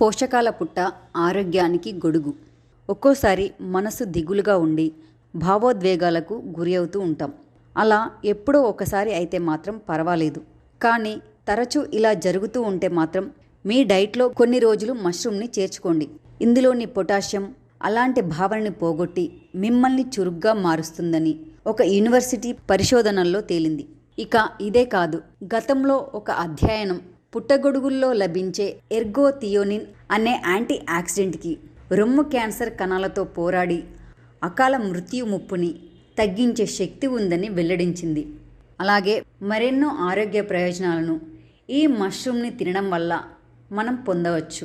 పోషకాల పుట్ట ఆరోగ్యానికి గొడుగు. ఒక్కోసారి మనసు దిగులుగా ఉండి భావోద్వేగాలకు గురి అవుతూ ఉంటాం. అలా ఎప్పుడో ఒకసారి అయితే మాత్రం పర్వాలేదు. కానీ తరచూ ఇలా జరుగుతూ ఉంటే మాత్రం మీ డైట్లో కొన్ని రోజులు మష్రూమ్ని చేర్చుకోండి. ఇందులోని పొటాషియం అలాంటి భావనని పోగొట్టి మిమ్మల్ని చురుగ్గా మారుస్తుందని ఒక యూనివర్సిటీ పరిశోధనల్లో తేలింది. ఇక ఇదే కాదు గతంలో ఒక అధ్యయనం పుట్టగొడుగుల్లో లభించే ఎర్గోథియోనిన్ అనే యాంటీ ఆక్సిడెంట్కి రొమ్ము క్యాన్సర్ కణాలతో పోరాడి అకాల మృత్యు ముప్పుని తగ్గించే శక్తి ఉందని వెల్లడించింది. అలాగే మరెన్నో ఆరోగ్య ప్రయోజనాలను ఈ మష్రూమ్ని తినడం వల్ల మనం పొందవచ్చు.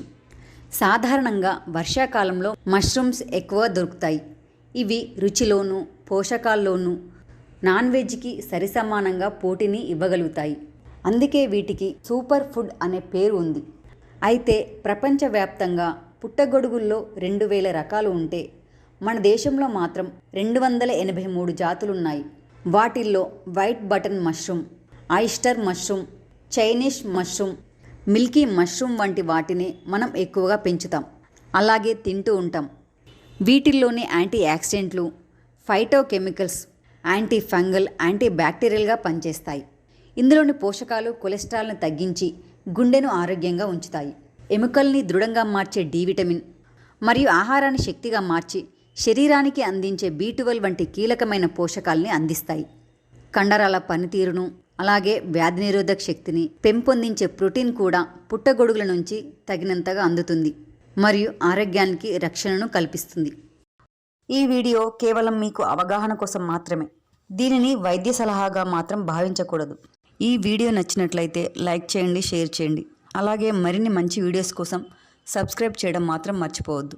సాధారణంగా వర్షాకాలంలో మష్రూమ్స్ ఎక్కువ దొరుకుతాయి. ఇవి రుచిలోనూ పోషకాల్లోనూ నాన్ వెజ్కి సరిసమానంగా పోటీని ఇవ్వగలుగుతాయి. అందుకే వీటికి సూపర్ ఫుడ్ అనే పేరు ఉంది. అయితే ప్రపంచవ్యాప్తంగా పుట్టగొడుగుల్లో రెండు వేల రకాలు ఉంటే మన దేశంలో మాత్రం రెండు వందల ఎనభై మూడు జాతులున్నాయి. వాటిల్లో white button mushroom oyster mushroom Chinese mushroom milky mushroom వంటి వాటిని మనం ఎక్కువగా పెంచుతాం. అలాగే తింటూ ఉంటాం. వీటిల్లోని యాంటీ యాక్సిడెంట్లు ఫైటోకెమికల్స్ యాంటీ ఫంగల్ యాంటీ బ్యాక్టీరియల్గా పనిచేస్తాయి. ఇందులోని పోషకాలు కొలెస్ట్రాల్ను తగ్గించి గుండెను ఆరోగ్యంగా ఉంచుతాయి. ఎముకల్ని దృఢంగా మార్చే డి విటమిన్ మరియు ఆహారాన్ని శక్తిగా మార్చి శరీరానికి అందించే బీ వంటి కీలకమైన పోషకాల్ని అందిస్తాయి. కండరాల పనితీరును అలాగే వ్యాధి నిరోధక శక్తిని పెంపొందించే ప్రోటీన్ కూడా పుట్టగొడుగుల నుంచి తగినంతగా అందుతుంది మరియు ఆరోగ్యానికి రక్షణను కల్పిస్తుంది. ఈ వీడియో కేవలం మీకు అవగాహన కోసం మాత్రమే. దీనిని వైద్య సలహాగా మాత్రం భావించకూడదు. ఈ వీడియో నచ్చినట్లయితే లైక్ చేయండి షేర్ చేయండి. అలాగే మరిన్ని మంచి వీడియోస్ కోసం సబ్స్క్రైబ్ చేయడం మాత్రం మర్చిపోవద్దు.